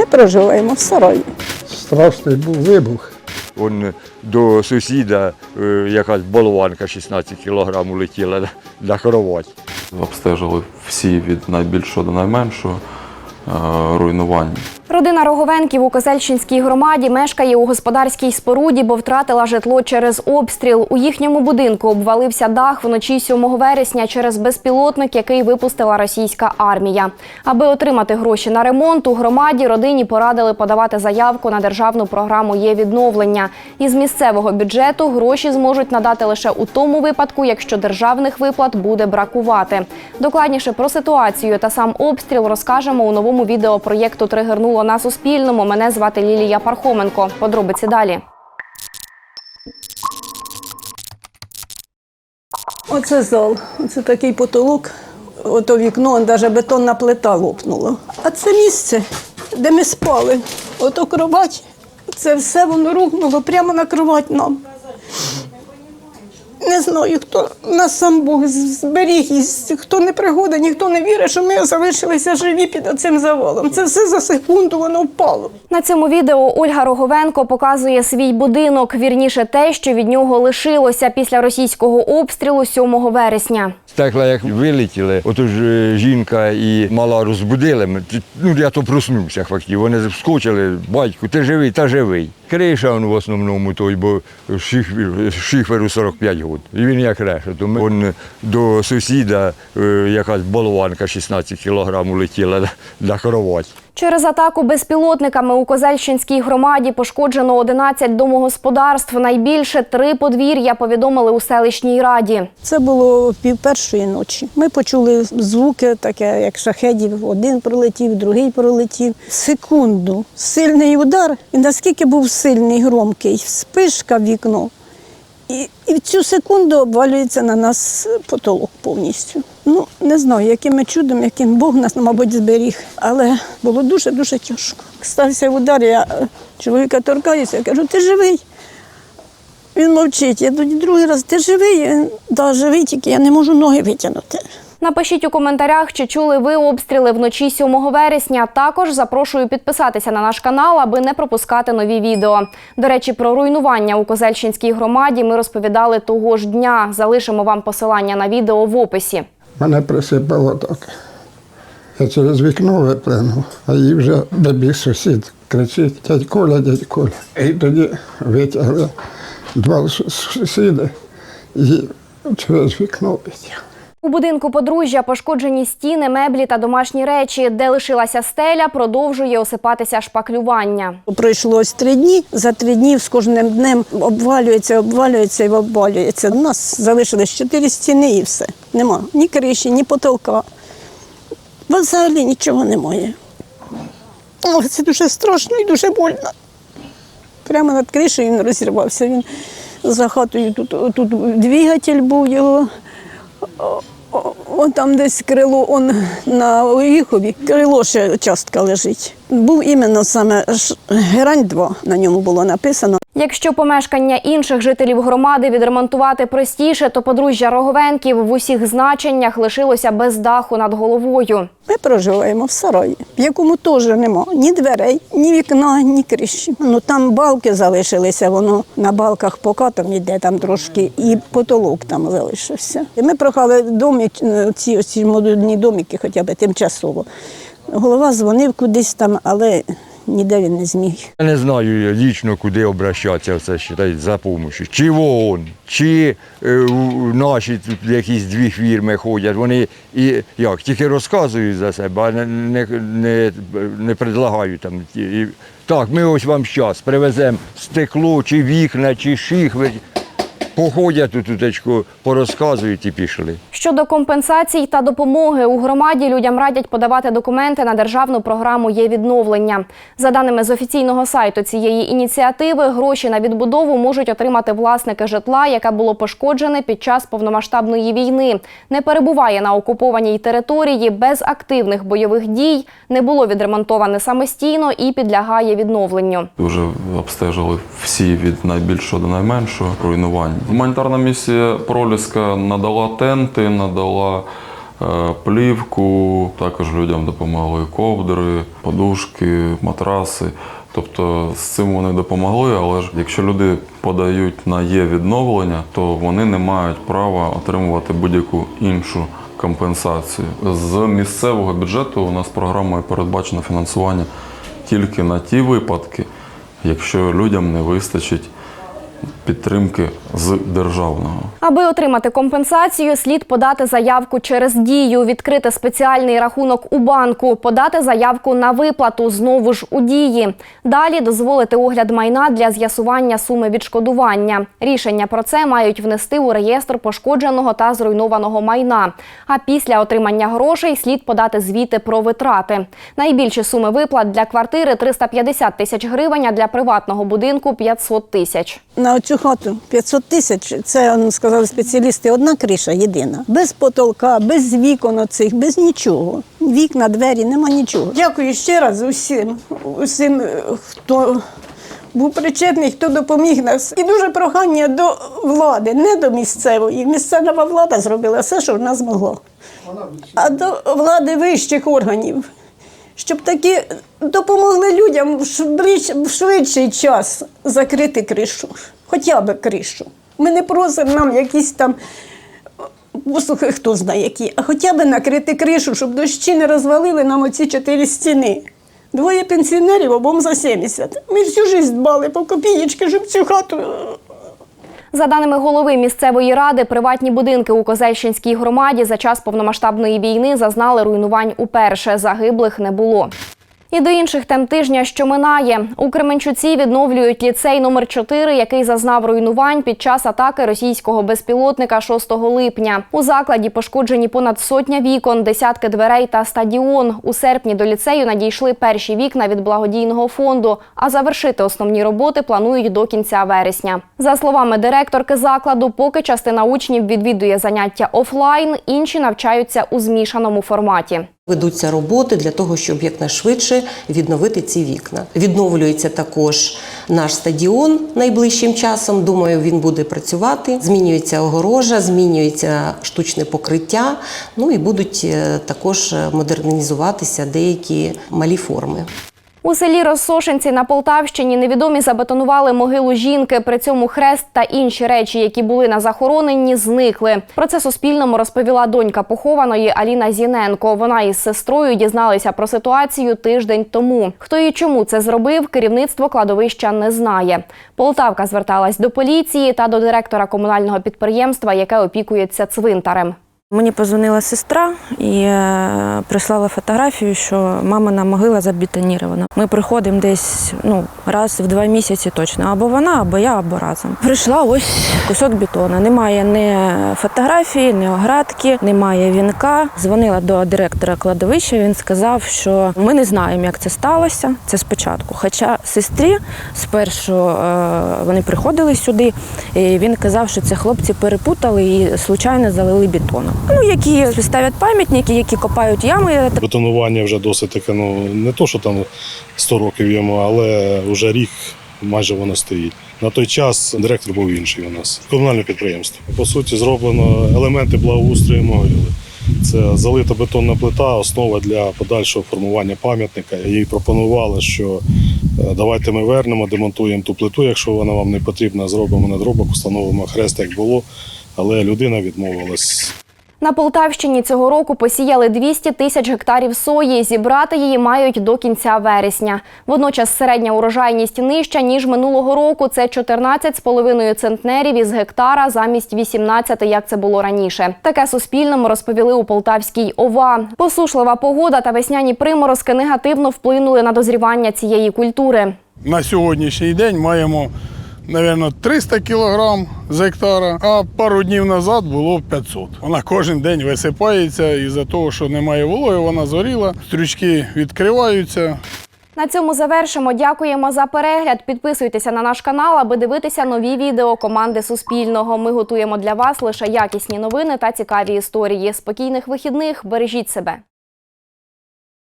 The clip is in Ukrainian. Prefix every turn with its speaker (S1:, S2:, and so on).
S1: Ми проживаємо в сараї.
S2: Страшний був вибух.
S3: Он до сусіда е, якась болванка 16 кілограм улетіла на- кровать.
S4: Обстежили всі від найбільшого до найменшого руйнувань. руйнування.
S5: Родина Роговенків у Козельщинській громаді мешкає у господарській споруді, бо втратила житло через обстріл. У їхньому будинку обвалився дах вночі 7 вересня через безпілотник, який випустила російська армія. Аби отримати гроші на ремонт, у громаді родині порадили подавати заявку на державну програму є відновлення. Із місцевого бюджету гроші зможуть надати лише у тому випадку, якщо державних виплат буде бракувати. Докладніше про ситуацію та сам обстріл розкажемо у новому відео проєкту Тригернуло на Суспільному. Мене звати Лілія Пархоменко. Подробиці далі.
S1: Оце зал, оце такий потолок. Ото вікно, навіть бетонна плита лопнула. А це місце, де ми спали. Ото кровать. Це все воно рухнуло прямо на кровать нам. Не знаю, хто нас сам Бог зберіг, і хто не пригода, ніхто не вірить, що ми залишилися живі під цим завалом. Це все за секунду воно впало.
S5: На цьому відео Ольга Роговенко показує свій будинок, вірніше те, що від нього лишилося після російського обстрілу 7 вересня.
S3: Стекла як вилетіли, отож е, жінка і мала розбудили. Ну, я то проснувся фактично. Вони вскочили, батьку, ти живий, та живий. Криша он в основному той, бо шиферу, шиферу 45 років. І він як реша. То ми до сусіда е, якась болванка 16 кілограм летіла на кровать.
S5: Через атаку безпілотниками у Козельщинській громаді пошкоджено 11 домогосподарств. Найбільше три подвір'я повідомили у селищній раді.
S1: Це було пів першої ночі. Ми почули звуки, таке як шахедів. Один пролетів, другий пролетів. Секунду. Сильний удар. І наскільки був сильний, громкий, спишка в вікно. І, і в цю секунду обвалюється на нас потолок повністю. Ну, не знаю, яким чудом, яким Бог нас, мабуть, зберіг. Але було дуже-дуже тяжко. Стався удар, я е, чоловіка торкаюся, я кажу, ти живий. Він мовчить. Я тоді другий раз, ти живий? Він, да, живий, тільки я не можу ноги витягнути.
S5: Напишіть у коментарях, чи чули ви обстріли вночі 7 вересня. Також запрошую підписатися на наш канал, аби не пропускати нові відео. До речі, про руйнування у Козельщинській громаді ми розповідали того ж дня. Залишимо вам посилання на відео в описі.
S2: Мене присипало так. Я через вікно виплинув, а їй вже добіг сусід. Кричить, дядь Коля, дядь Коля. І тоді витягли два сусіди і через вікно витягли.
S5: У будинку подружжя пошкоджені стіни, меблі та домашні речі. Де лишилася стеля, продовжує осипатися шпаклювання.
S1: Пройшлось три дні. За три дні з кожним днем обвалюється, обвалюється і обвалюється. У нас залишилось чотири стіни і все. Нема ні криші, ні потолка. Взагалі нічого немає. Але це дуже страшно і дуже больно. Прямо над кришею він розірвався. Він за хатою тут, тут двигатель був його. О, о, О, там десь крило, он на Оріхові, крило ще частка лежить. Був іменно саме герань 2, на ньому було написано.
S5: Якщо помешкання інших жителів громади відремонтувати простіше, то подружжя Роговенків в усіх значеннях лишилося без даху над головою.
S1: Ми проживаємо в сараї, в якому теж нема ні дверей, ні вікна, ні криші. Ну там балки залишилися, воно на балках покатом іде там трошки, і потолок там залишився. І ми прохали домі, ці оці модульні домики, хоча б тимчасово. Голова дзвонив кудись там, але ніде він не зміг.
S3: Я не знаю лічно, куди обращатися все считай, за допомогою. Чи в ООН, чи е, наші якісь дві фірми ходять. Вони і як тільки розказують за себе, а не, не, не, не предлагають там. І, так, ми ось вам зараз привеземо стекло, чи вікна, чи шихви. Походять тут порозказують і пішли.
S5: Щодо компенсацій та допомоги у громаді людям радять подавати документи на державну програму є відновлення. За даними з офіційного сайту цієї ініціативи, гроші на відбудову можуть отримати власники житла, яке було пошкоджене під час повномасштабної війни, не перебуває на окупованій території без активних бойових дій, не було відремонтоване самостійно і підлягає відновленню.
S4: Вже обстежили всі від найбільшого до найменшого руйнування. Гуманітарна місія Проліска надала тенти, надала е, плівку, також людям допомогли ковдри, подушки, матраси. Тобто з цим вони допомогли, але ж якщо люди подають на є відновлення, то вони не мають права отримувати будь-яку іншу компенсацію. З місцевого бюджету у нас програмою передбачено фінансування тільки на ті випадки, якщо людям не вистачить підтримки з державного.
S5: Аби отримати компенсацію, слід подати заявку через дію, відкрити спеціальний рахунок у банку, подати заявку на виплату знову ж у дії. Далі дозволити огляд майна для з'ясування суми відшкодування. Рішення про це мають внести у реєстр пошкодженого та зруйнованого майна. А після отримання грошей слід подати звіти про витрати. Найбільші суми виплат для квартири 350 тисяч гривень, а для приватного будинку 500 тисяч.
S1: Цю хату 500 тисяч, це ну, сказали спеціалісти, одна криша єдина. Без потолка, без вікон оцих, без нічого. Вікна, двері, нема нічого. Дякую ще раз усім, усім, хто був причетний, хто допоміг нас. І дуже прохання до влади, не до місцевої. Місцева влада зробила все, що вона змогла. А до влади вищих органів. Щоб таки допомогли людям в швидш- в швидший час закрити кришу, хоча б кришу. Ми не просимо нам якісь там послухай, хто знає які, а хоча б накрити кришу, щоб дощі не розвалили нам оці чотири стіни. Двоє пенсіонерів, обом за 70. Ми всю життя дбали по копієчки, щоб цю хату
S5: За даними голови місцевої ради, приватні будинки у Козельщинській громаді за час повномасштабної війни зазнали руйнувань уперше. Загиблих не було. І до інших тем тижня, що минає, у Кременчуці відновлюють ліцей номер 4 який зазнав руйнувань під час атаки російського безпілотника 6 липня. У закладі пошкоджені понад сотня вікон, десятки дверей та стадіон. У серпні до ліцею надійшли перші вікна від благодійного фонду. А завершити основні роботи планують до кінця вересня. За словами директорки закладу, поки частина учнів відвідує заняття офлайн, інші навчаються у змішаному форматі.
S6: Ведуться роботи для того, щоб якнайшвидше відновити ці вікна. Відновлюється також наш стадіон найближчим часом. Думаю, він буде працювати. Змінюється огорожа, змінюється штучне покриття. Ну і будуть е, також модернізуватися деякі малі форми.
S5: У селі Розсошенці на Полтавщині невідомі забетонували могилу жінки. При цьому хрест та інші речі, які були на захороненні, зникли. Про це Суспільному розповіла донька похованої Аліна Зіненко. Вона із сестрою дізналися про ситуацію тиждень тому. Хто і чому це зробив, керівництво кладовища не знає. Полтавка зверталась до поліції та до директора комунального підприємства, яке опікується цвинтарем.
S7: Мені позвонила сестра і е, прислала фотографію, що мамина могила забетонірована. Ми приходимо десь ну, раз в два місяці точно. Або вона, або я, або разом. Прийшла ось кусок бетону. Немає ні фотографії, ні оградки, немає вінка. Дзвонила до директора кладовища. Він сказав, що ми не знаємо, як це сталося. Це спочатку. Хоча сестрі спершу е, вони приходили сюди, і він казав, що це хлопці перепутали і случайно залили бетоном. Ну, які ставлять пам'ятники, які копають ями.
S8: Бетонування вже досить таке, ну не то, що там 100 років йому, але вже рік майже воно стоїть. На той час директор був інший у нас. Комунальне підприємство. По суті, зроблено елементи благоустрою могили. Це залита бетонна плита, основа для подальшого формування пам'ятника. Їй пропонували, що е, давайте ми вернемо, демонтуємо ту плиту, якщо вона вам не потрібна, зробимо надробок, встановимо хрест, як було. Але людина відмовилась.
S5: На Полтавщині цього року посіяли 200 тисяч гектарів сої. Зібрати її мають до кінця вересня. Водночас середня урожайність нижча, ніж минулого року. Це 14,5 центнерів із гектара замість 18, як це було раніше. Таке Суспільному розповіли у Полтавській ОВА. Посушлива погода та весняні приморозки негативно вплинули на дозрівання цієї культури.
S9: На сьогоднішній день маємо, мабуть, 300 кг з гектара, а пару днів назад було 500. Вона кожен день висипається із-за того, що немає вологи, вона зоріла, стрючки відкриваються.
S5: На цьому завершимо. Дякуємо за перегляд. Підписуйтеся на наш канал, аби дивитися нові відео команди Суспільного. Ми готуємо для вас лише якісні новини та цікаві історії. Спокійних вихідних, бережіть себе.